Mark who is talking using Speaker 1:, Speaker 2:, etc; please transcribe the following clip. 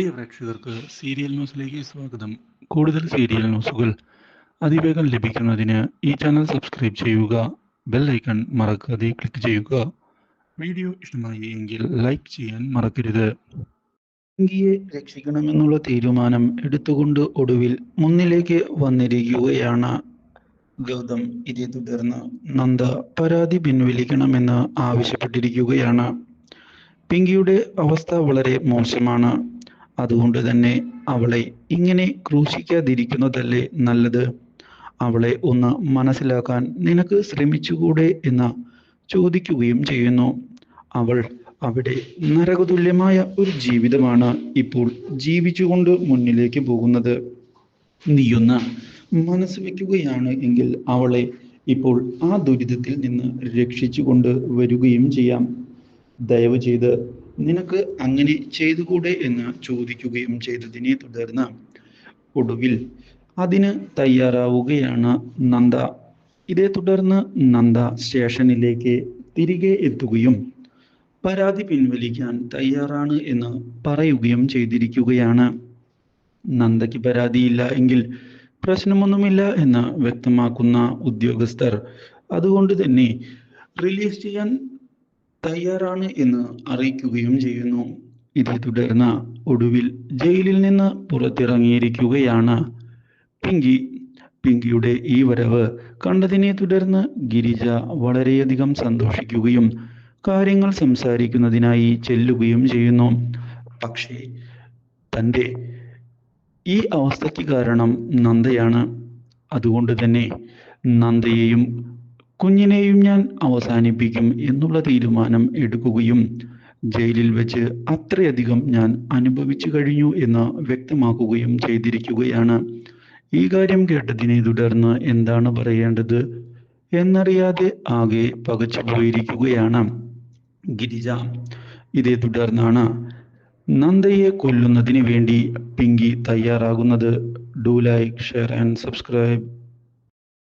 Speaker 1: പ്രിയ പ്രേക്ഷകർക്ക് സീരിയൽ ന്യൂസിലേക്ക് സ്വാഗതം. കൂടുതൽ സീരിയൽ ന്യൂസുകൾ അതിവേഗം ലഭിക്കുന്നതിന് ഈ ചാനൽ സബ്സ്ക്രൈബ് ചെയ്യുക ബെൽ ഐക്കൺ മറക്കാതെ ക്ലിക്ക് ചെയ്യുക. വീഡിയോ ഇഷ്ടമായി എങ്കിൽ ലൈക്ക് ചെയ്യാൻ മറക്കരുത്. പിങ്കിയെ രക്ഷിക്കണമെന്നുള്ള തീരുമാനം എടുത്തുകൊണ്ട് ഒടുവിൽ മുന്നിലേക്ക് വന്നിരിക്കുകയാണ് ഗൗതം. ഇതേ തുടർന്ന് നന്ദ പരാതി പിൻവലിക്കണമെന്ന് ആവശ്യപ്പെട്ടിരിക്കുകയാണ്. പിങ്കിയുടെ അവസ്ഥ വളരെ മോശമാണ്. അതുകൊണ്ട് തന്നെ അവളെ ഇങ്ങനെ ക്രൂശിക്കാതിരിക്കുന്നതല്ലേ നല്ലത്? അവളെ ഒന്ന് മനസ്സിലാക്കാൻ നിനക്ക് ശ്രമിച്ചുകൂടെ എന്ന് ചോദിക്കുകയും ചെയ്യുന്നു. അവൾ അവിടെ നരകതുല്യമായ ഒരു ജീവിതമാണ് ഇപ്പോൾ ജീവിച്ചുകൊണ്ട് മുന്നിലേക്ക് പോകുന്നത്. നീയൊന്ന് മനസ്സ് വയ്ക്കുകയാണ് എങ്കിൽ അവളെ ഇപ്പോൾ ആ ദുരിതത്തിൽ നിന്ന് രക്ഷിച്ചുകൊണ്ട് വരികയും ചെയ്യാം. ദയവ് ചെയ്ത് നിനക്ക് അങ്ങനെ ചെയ്തുകൂടെ എന്ന് ചോദിക്കുകയും ചെയ്തതിനെ തുടർന്ന് ഒടുവിൽ അതിന് തയ്യാറാവുകയാണ് നന്ദ. ഇതേ തുടർന്ന് നന്ദ സ്റ്റേഷനിലേക്ക് തിരികെ എത്തുകയും പരാതി പിൻവലിക്കാൻ തയ്യാറാണ് എന്ന് പറയുകയും ചെയ്തിരിക്കുകയാണ്. നന്ദയ്ക്ക് പരാതിയില്ല എങ്കിൽ പ്രശ്നമൊന്നുമില്ല എന്ന് വ്യക്തമാക്കുന്ന ഉദ്യോഗസ്ഥർ അതുകൊണ്ട് തന്നെ റിലീസ് ചെയ്യാൻ തയ്യാറാണ് എന്ന് അറിയിക്കുകയും ചെയ്യുന്നു. ഇതേ തുടർന്ന് ഒടുവിൽ ജയിലിൽ നിന്ന് പുറത്തിറങ്ങിയിരിക്കുകയാണ് പിങ്കി. പിങ്കിയുടെ ഈ വരവ് കണ്ടതിനെ തുടർന്ന് ഗിരിജ വളരെയധികം സന്തോഷിക്കുകയും കാര്യങ്ങൾ സംസാരിക്കുന്നതിനായി ചെല്ലുകയും ചെയ്യുന്നു. പക്ഷേ തന്റെ ഈ അവസ്ഥയ്ക്ക് കാരണം നന്ദയാണ്. അതുകൊണ്ട് തന്നെ നന്ദയെയും കുഞ്ഞിനെയും ഞാൻ അവസാനിപ്പിക്കും എന്നുള്ള തീരുമാനം എടുക്കുകയും ജയിലിൽ വെച്ച് അത്രയധികം ഞാൻ അനുഭവിച്ചു കഴിഞ്ഞു എന്ന് വ്യക്തമാക്കുകയും ചെയ്തിരിക്കുകയാണ്. ഈ കാര്യം കേട്ടതിനെ തുടർന്ന് എന്താണ് പറയേണ്ടത് എന്നറിയാതെ ആകെ പകച്ചു പോയിരിക്കുകയാണ്. ഗിരിജ ഇതേ തുടർന്നാണ് നന്ദയെ കൊല്ലുന്നതിന് വേണ്ടി Pinky തയ്യാറാകുന്നത്. Do like share and subscribe